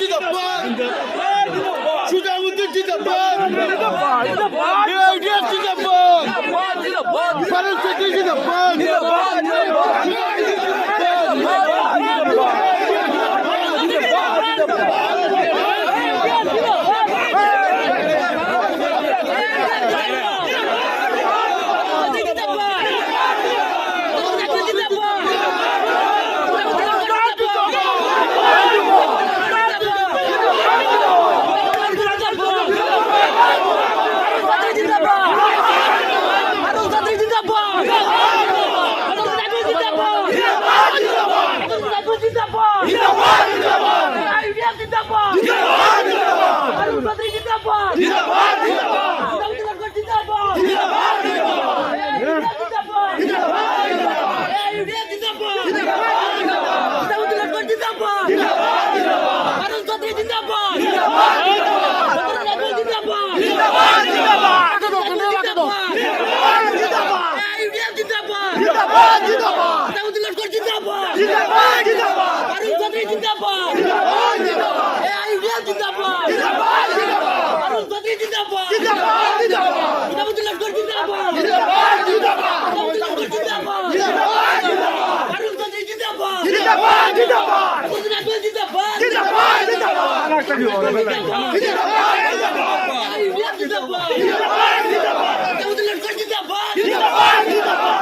জিন্দাবাদ সুজাউদ্দিন জিন্দাবাদ এআইডিএফ জিন্দাবাদ জিন্দাবাদ আসাদুল্লাহ লস্কর জিন্দাবাদ জিন্দাবাদ জিন্দাবাদ আরুল চৌধুরী জিন্দাবাদ জিন্দাবাদ জিন্দাবাদ এ আইডিয়া জিন্দাবাদ জিন্দাবাদ জিন্দাবাদ আরুল চৌধুরী জিন্দাবাদ জিন্দাবাদ জিন্দাবাদ আসাদুল্লাহ লস্কর জিন্দাবাদ জিন্দাবাদ জিন্দাবাদ আসাদুল্লাহ লস্কর জিন্দাবাদ জিন্দাবাদ জিন্দাবাদ আরুল চৌধুরী জিন্দাবাদ জিন্দাবাদ জিন্দাবাদ আসাদুল্লাহ লস্কর জিন্দাবাদ জিন্দাবাদ জিন্দাবাদ জিন্দাবাদ জিন্দাবাদ আইডিয়া জিন্দাবাদ জিন্দাবাদ জিন্দাবাদ আসাদুল্লাহ লস্কর জিন্দাবাদ জিন্দাবাদ জিন্দাবাদ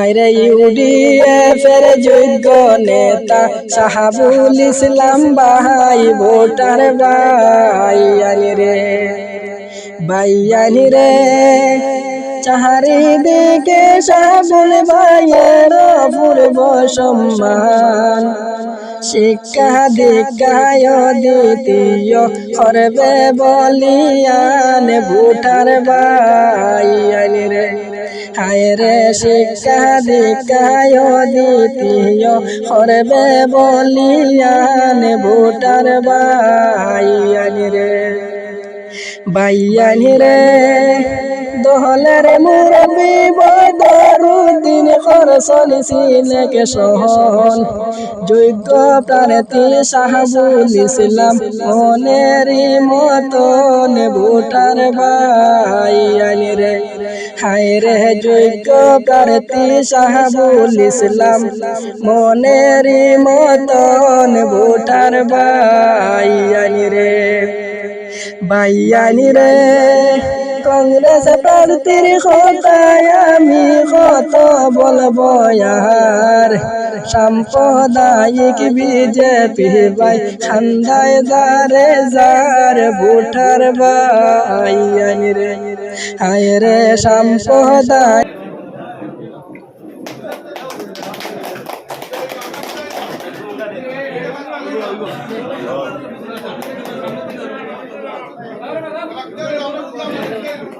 আরে ইউডিএফ এর যোগ্য নেতা সাহাবুল ইসলাম ভাই ভোটার ভাইয়ানি রে ভাইয়ানি রে। চারিদিকে সাবুল ভাইয়ের পূর্ব সম্মান। শিক্ষা দীক্ষায় দ্বিতীয় করবে বলিয়ান ভোটার ভাইয়ানি রে। হায় রে শিক্ষা দীক্ষায় দ্বিতীয় করবে বলিয়ান ভোটার বাইয়ানি রে বাইয়ানি রে। দহলের মুরবি বদরুদ্দিন করসল সিনেকে সহন। যোগ্য প্রার্থী সাহাবুল ইসলাম মনেরই মতন ভোটার ভাইয়ানি রে। হায় রে, যোগ্য প্রার্থী সাহাবুল ইসলাম মনেরই মতন ভোটার ভাইয়ানি রে। বাইয়ানি রে। কংগ্রেস প্রার্থীর কথায় আমি কত বলব আর সাম্প্রদায়িক বিজেপি বাই খান্দায় দারে যার ভোটার বাইয়ানি রে। হায় রে সাম্প্রদায় ওরে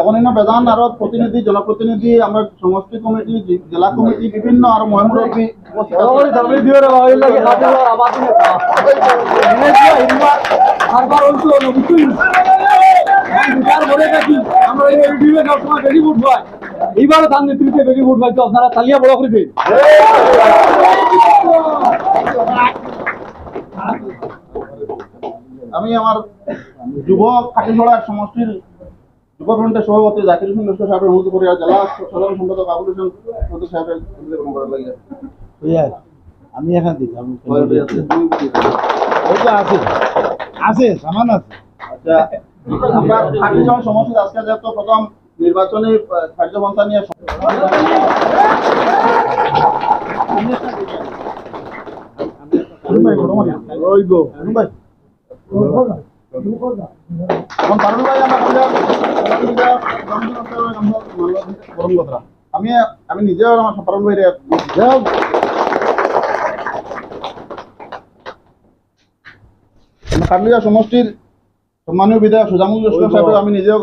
এখন এনে বেদান আরও প্রতিনিধি জনপ্রতিনিধি আমরা সমষ্টি কমিটি জেলা কমিটি বিভিন্ন আর মহামুরব্বী উপস্থিত এইবার তার নেতৃত্বে বেশি ভোট পাইতো আপনারা তালিয়া বড় করে দিন। আমি আমার যুব কাটিছড়ার সমষ্টির ডিপার্টমেন্টের সভাপতি জাকির হোসেন লস্কর সাহেবের অনুরোধ করে জেলা সাধারণ সম্পাদক আবুল হোসেন সদস্য সাহেবের গ্রহণ করা লাগে। আমি এখান থেকে আমি আছে। আছে সামান আছে আচ্ছা আমরা খাটিজন সমস্যা আজকে যেহেতু প্রথম নির্বাচনী কার্যপন্থা নিয়ে আমি আমি নিজেও আমার পারুল ভাই দেও। কাটলিয়া সমষ্টির সম্মানীয় বিধায়ক সুজামুল সাহেব আমি নিজেও